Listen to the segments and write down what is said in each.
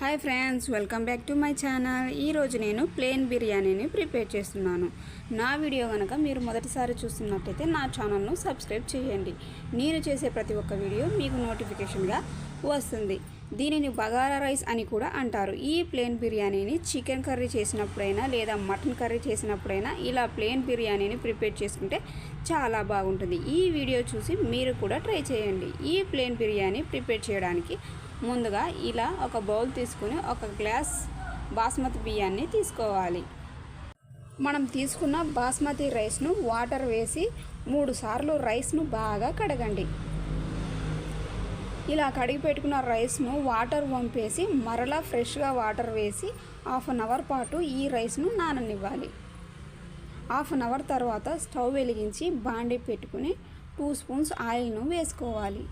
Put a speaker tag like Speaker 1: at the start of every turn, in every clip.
Speaker 1: Hi friends welcome back to my channel. ఈరోజు నేను plane బిర్యానీని ప్రిపేర్ చేస్తున్నాను. నా వీడియో కనుక మీరు మొదటిసారి చూస్తున్నట్టయితే నా ఛానల్ను సబ్స్క్రైబ్ చేయండి. నేను చేసే ప్రతి ఒక్క వీడియో మీకు నోటిఫికేషన్గా వస్తుంది. దీనిని బగారా రైస్ అని కూడా అంటారు. ఈ ప్లేన్ బిర్యానీని చికెన్ కర్రీ చేసినప్పుడైనా లేదా మటన్ కర్రీ చేసినప్పుడైనా ఇలా ప్లేన్ బిర్యానీని ప్రిపేర్ చేసుకుంటే చాలా బాగుంటుంది. ఈ వీడియో చూసి మీరు కూడా ట్రై చేయండి. ఈ ప్లేన్ బిర్యానీ ప్రిపేర్ చేయడానికి ముందుగా ఇలా ఒక బౌల్ తీసుకుని ఒక గ్లాస్ బాస్మతి బియ్యాన్ని తీసుకోవాలి. మనం తీసుకున్న బాస్మతి రైస్ను వాటర్ వేసి మూడు సార్లు రైస్ను బాగా కడగండి. ఇలా కడిగి పెట్టుకున్న రైస్ను వాటర్ వంపేసి మరలా ఫ్రెష్గా వాటర్ వేసి హాఫ్ అన్ అవర్ పాటు ఈ రైస్ను నాననివ్వాలి. హాఫ్ అన్ అవర్ తర్వాత స్టవ్ వెలిగించి బాండి పెట్టుకుని టూ స్పూన్స్ ఆయిల్ను వేసుకోవాలి.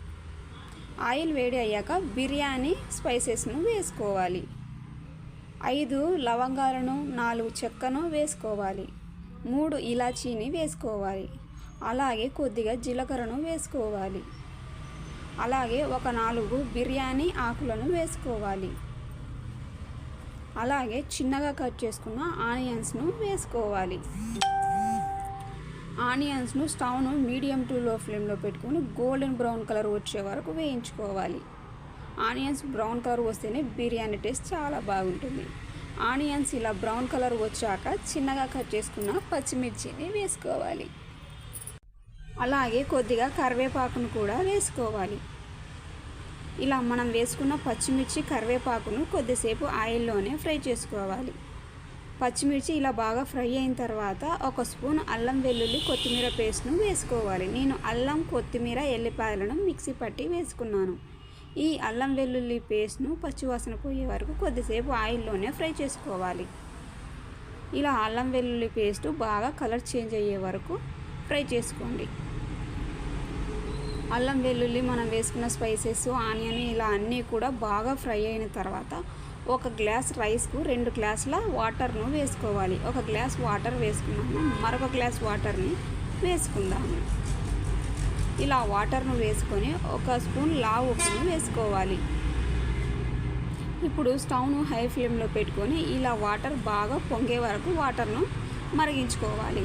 Speaker 1: ఆయిల్ వేడి అయ్యాక బిర్యానీ స్పైసెస్ను వేసుకోవాలి. ఐదు లవంగాలను నాలుగు చెక్కను వేసుకోవాలి. మూడు ఇలాచీని వేసుకోవాలి. అలాగే కొద్దిగా జీలకర్రను వేసుకోవాలి. అలాగే ఒక నాలుగు బిర్యానీ ఆకులను వేసుకోవాలి. అలాగే చిన్నగా కట్ చేసుకున్న ఆనియన్స్ను వేసుకోవాలి. ఆనియన్స్ను స్టవ్ను మీడియం టు లో ఫ్లేమ్లో పెట్టుకొని గోల్డెన్ బ్రౌన్ కలర్ వచ్చే వరకు వేయించుకోవాలి. ఆనియన్స్ బ్రౌన్ కలర్ వస్తేనే బిర్యానీ టేస్ట్ చాలా బాగుంటుంది. ఆనియన్స్ ఇలా బ్రౌన్ కలర్ వచ్చాక చిన్నగా కట్ చేసుకున్న పచ్చిమిర్చిని వేసుకోవాలి. అలాగే కొద్దిగా కరివేపాకును కూడా వేసుకోవాలి. ఇలా మనం వేసుకున్న పచ్చిమిర్చి కరివేపాకును కొద్దిసేపు ఆయిల్లోనే ఫ్రై చేసుకోవాలి. పచ్చిమిర్చి ఇలా బాగా ఫ్రై అయిన తర్వాత ఒక స్పూన్ అల్లం వెల్లుల్లి కొత్తిమీర పేస్ట్ను వేసుకోవాలి. నేను అల్లం కొత్తిమీర ఎల్లిపాయలను మిక్సీ పట్టి వేసుకున్నాను. ఈ అల్లం వెల్లుల్లి పేస్ట్ను పచ్చివాసన పోయే వరకు కొద్దిసేపు ఆయిల్లోనే ఫ్రై చేసుకోవాలి. ఇలా అల్లం వెల్లుల్లి పేస్ట్ బాగా కలర్ చేంజ్ అయ్యే వరకు ఫ్రై చేసుకోండి. అల్లం వెల్లుల్లి మనం వేసుకున్న స్పైసెస్ ఆనియన్ ఇలా అన్నీ కూడా బాగా ఫ్రై అయిన తర్వాత ఒక గ్లాస్ రైస్కు రెండు గ్లాసుల వాటర్ను వేసుకోవాలి. ఒక గ్లాస్ వాటర్ వేసుకున్నాము మరొక గ్లాస్ వాటర్ని వేసుకుందాము. ఇలా వాటర్ను వేసుకొని ఒక స్పూన్ లావు ఉప్పును వేసుకోవాలి. ఇప్పుడు స్టవ్ను హై ఫ్లేమ్లో పెట్టుకొని ఇలా వాటర్ బాగా పొంగే వరకు వాటర్ను మరిగించుకోవాలి.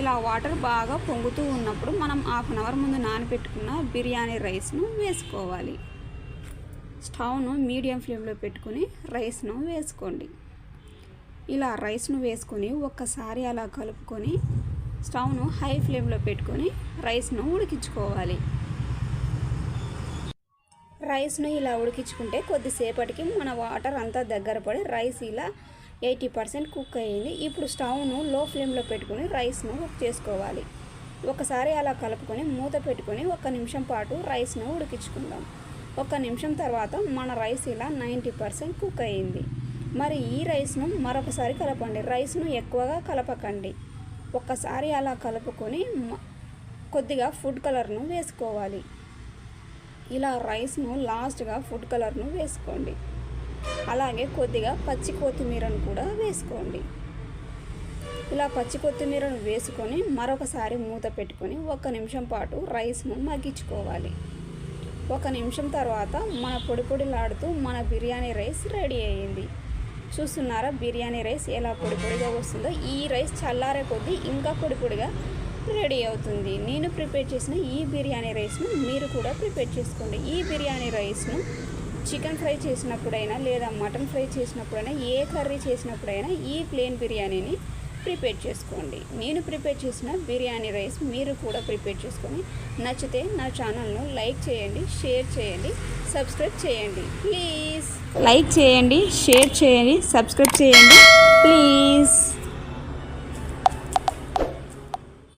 Speaker 1: ఇలా వాటర్ బాగా పొంగుతూ ఉన్నప్పుడు మనం హాఫ్ అన్ అవర్ ముందు నానబెట్టుకున్న బిర్యానీ రైస్ను వేసుకోవాలి. స్టవ్ను మీడియం ఫ్లేమ్లో పెట్టుకొని రైస్ను వేసుకోండి. ఇలా రైస్ను వేసుకొని ఒక్కసారి అలా కలుపుకొని స్టవ్ను హై ఫ్లేమ్లో పెట్టుకొని రైస్ను ఉడికించుకోవాలి. రైస్ను ఇలా ఉడికించుకుంటే కొద్దిసేపటికి మన వాటర్ అంతా దగ్గర పడి రైస్ ఇలా ఎయిటీ పర్సెంట్ కుక్ అయ్యింది. ఇప్పుడు స్టవ్ను లో ఫ్లేమ్లో పెట్టుకొని రైస్ను కుక్ చేసుకోవాలి. ఒకసారి అలా కలుపుకొని మూత పెట్టుకొని ఒక నిమిషం పాటు రైస్ను ఉడికించుకుందాం. ఒక నిమిషం తర్వాత మన రైస్ ఇలా నైంటీ పర్సెంట్ కుక్ అయ్యింది మరి ఈ రైస్ను మరొకసారి కలపండి. రైస్ను ఎక్కువగా కలపకండి. ఒక్కసారి అలా కలుపుకొని కొద్దిగా ఫుడ్ కలర్ను వేసుకోవాలి. ఇలా రైస్ను లాస్ట్గా ఫుడ్ కలర్ను వేసుకోండి. అలాగే కొద్దిగా పచ్చి కొత్తిమీరను కూడా వేసుకోండి. ఇలా పచ్చి కొత్తిమీరను వేసుకొని మరొకసారి మూత పెట్టుకొని ఒక నిమిషం పాటు రైస్ను మగ్గించుకోవాలి. ఒక నిమిషం తర్వాత మన పొడి పొడిలాడుతూ మన బిర్యానీ రైస్ రెడీ అయ్యింది. చూస్తున్నారా బిర్యానీ రైస్ ఎలా పొడి పొడిగా వస్తుందో? ఈ రైస్ చల్లారే కొద్దీ ఇంకా పొడి పొడిగా రెడీ అవుతుంది. నేను ప్రిపేర్ చేసిన ఈ బిర్యానీ రైస్ను మీరు కూడా ప్రిపేర్ చేసుకోండి. ఈ బిర్యానీ రైస్ను చికెన్ ఫ్రై చేసినప్పుడైనా లేదా మటన్ ఫ్రై చేసినప్పుడైనా ఏ కర్రీ చేసినప్పుడైనా ఈ ప్లేన్ బిర్యానీని ప్రిపేర్ చేసుకోండి. నేను ప్రిపేర్ చేసిన బిర్యానీ రైస్ మీరు కూడా ప్రిపేర్ చేసుకొని నచ్చితే నా ఛానల్ను లైక్ చేయండి షేర్ చేయండి సబ్స్క్రైబ్ చేయండి. ప్లీజ్. లైక్ చేయండి షేర్ చేయండి సబ్స్క్రైబ్ చేయండి. ప్లీజ్.